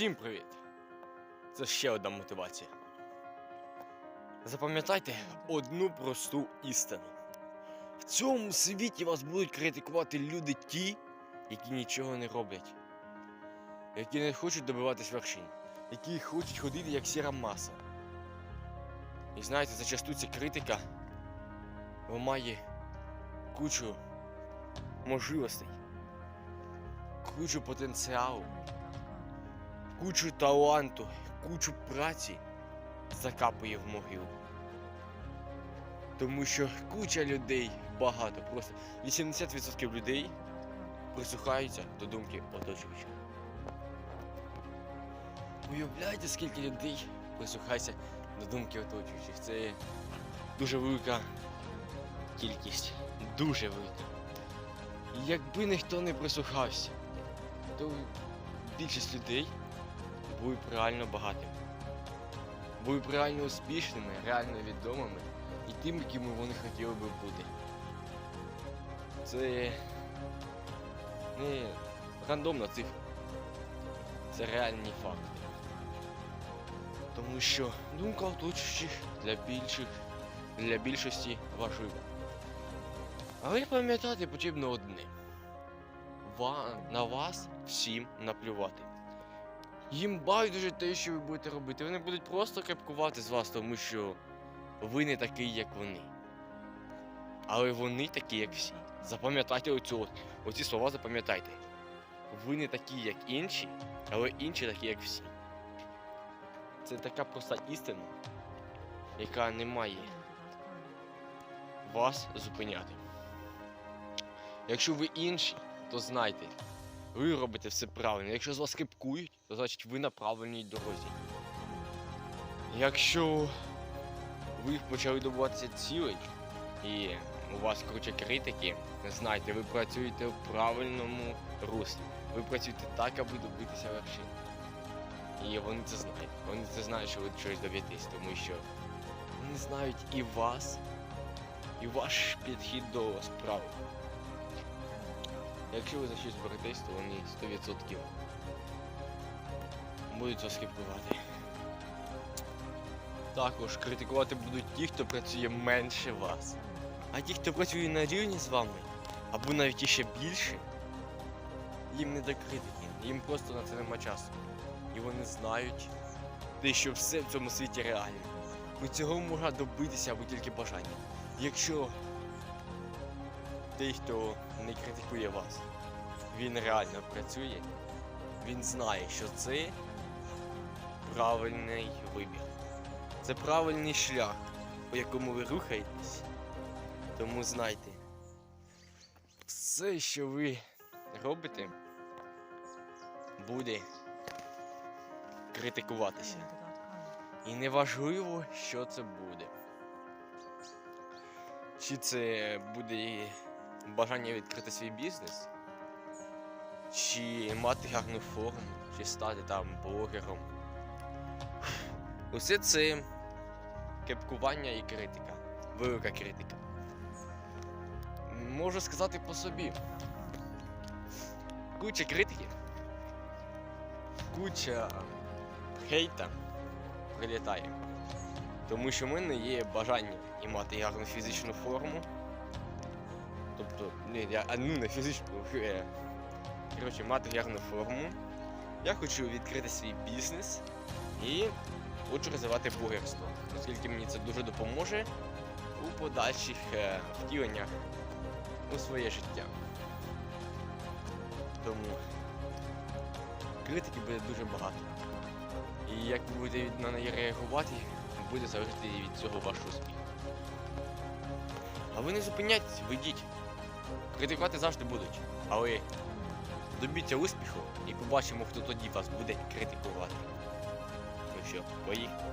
Всім привіт! Це ще одна мотивація. Запам'ятайте одну просту істину. В цьому світі вас будуть критикувати люди ті, які нічого не роблять, які не хочуть добиватись вершин, які хочуть ходити як сіра маса. І знаєте, зачасту ця критика має кучу можливостей, кучу потенціалу кучу таланту, кучу праці закапує в могилу. Тому що куча людей багато, просто 80% людей прислухаються до думки оточуючих. Уявляєте, скільки людей прислухається до думки оточуючих. Це дуже велика кількість. Дуже велика. Якби ніхто не прислухався, то більшість людей були б реально багатими. Були б реально успішними, реально відомими і тим, якими вони хотіли би бути. Це не рандомна цифра. Це реальні факти. Тому що думка оточуючих для більших, для більшості важлива. Але пам'ятати потрібно одне. На вас всім наплювати. Їм байдуже те, що ви будете робити. Вони будуть просто кепкувати з вас, тому що ви не такий, як вони. Але вони такі, як всі. Запам'ятайте оцю, оці слова запам'ятайте. Ви не такі, як інші, але інші такі, як всі. Це така проста істина, яка не має вас зупиняти. Якщо ви інші, то знайте, ви робите все правильно. Якщо з вас кипкують, то значить ви на правильній дорозі. Якщо ви почали добуватися цілей і у вас круче критики, знайте, ви працюєте в правильному руслі. Ви працюєте так, аби добитися вершин. І вони це знають. Вони це знають, що ви щось доб'єтесь, тому що вони знають і вас, і ваш підхід до справи. Якщо ви за щось беретесь, то вони 100% будуть вас критикувати. Також критикувати будуть ті, хто працює менше вас. А ті, хто працює на рівні з вами, або навіть іще більше, їм не до критики, їм просто на це нема часу. І вони знають те, що все в цьому світі реально. І цього можна добитися або тільки бажання. Якщо той, хто не критикує вас, він реально працює, він знає, що це правильний вибір. Це правильний шлях, по якому ви рухаєтесь. Тому знайте, все, що ви робите, буде критикуватися. І неважливо, що це буде. Чи це буде бажання відкрити свій бізнес, чи мати гарну форму, чи стати там блогером. Усе це кепкування і критика. Велика критика. Можу сказати по собі. Куча критики, куча хейта прилітає. Тому що в мене є бажання і мати гарну фізичну форму. Тобто, не, я, ну не фізичну, е, коротше, мати гарну форму. Я хочу відкрити свій бізнес і хочу розвивати блогерство, оскільки мені це дуже допоможе у подальших е, втіленнях у своє життя. Тому критики буде дуже багато. І як ви будете на неї реагувати, буде залежати від цього ваш успіх. А ви не зупиняйтесь, ви йдіть. Критикувати завжди будуть. Але добіться успіху і побачимо, хто тоді вас буде критикувати. Ну що, поїхали.